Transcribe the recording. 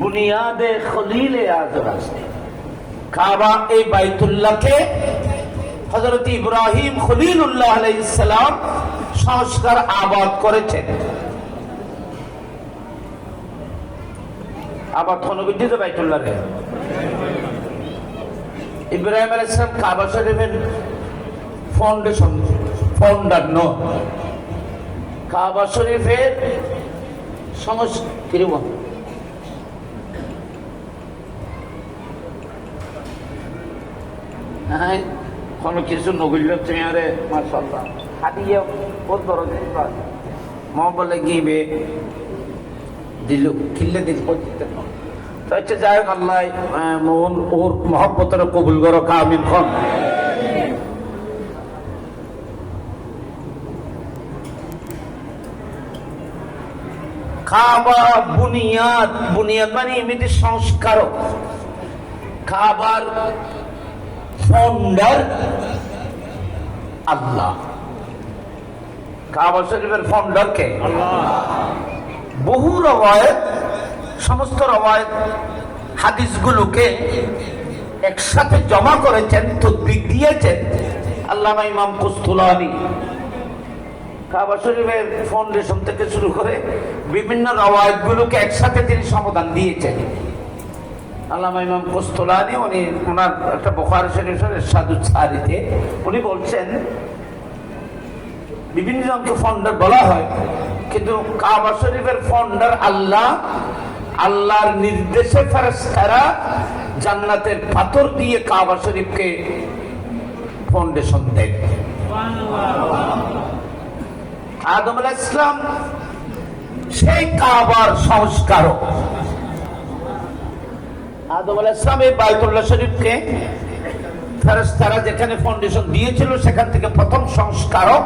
বুনিয়াদে খলিলে আছে কাবা এই বাইতুল্লাহকে ইব্রাহিম খলিলুল্লাহ সংস্কার আবাদ করেছেন। আবাদ খনবিদ্যুৎ বাইতুল্লাহ রে? ইব্রাহিম আলাইসালাম কাবা শরীফের ফাউন্ডেশন ফাউন্ডার ন কাবা শরীফের সংস্কৃতি কোনো কিছু নগিল চেয়ারে মাসাল্লাহ হাতিয়ে বহুত বড় জিনিস। ম গিয়ে দিল খিল্লে দিল করতে হচ্ছে যাই হোক আল্লাহ আহ, মন ওর মহব্বতের কবুল করো কামিন খন খাবা বুনিয়াদ বুনিয়াদ মানে এমনি সংস্কারক। খাবার ফাউন্ডার আল্লাহ। কাবা শরীফের ফাউন্ডার কে? বহু রবায়ত সমস্ত রবায়ত হাদিসগুলোকে একসাথে জমা করেছেন তদ্বিক দিয়েছেন আল্লামা ইমাম কুস্তুলানি। কাবা শরীফের ফাউন্ডেশন থেকে শুরু করে বিভিন্ন রবায়তগুলোকে একসাথে তিনি সমাধান দিয়েছেন। আল্লামা ইমাম কুস্তলানি, উনি ওনার একটা বোখার শরীফের সাধু উনি বলছেন, বিভিন্ন জনকে ফাউন্ডার বলা হয়, কিন্তু কাবা শরীফের ফাউন্ডার আল্লাহ, আল্লাহর নির্দেশে ফেরেশতারা জান্নাতের পাথর দিয়ে কাবা শরীফকে ফাউন্ডেশন দেন আদম ইসলাম সেই কাবার সংস্কারক। আদম আলাহ ইসলাম এই বাইতুল্লাহ শরীফকে ফেরেশতারা যেখানে ফাউন্ডেশন দিয়েছিল সেখান থেকে প্রথম সংস্কারক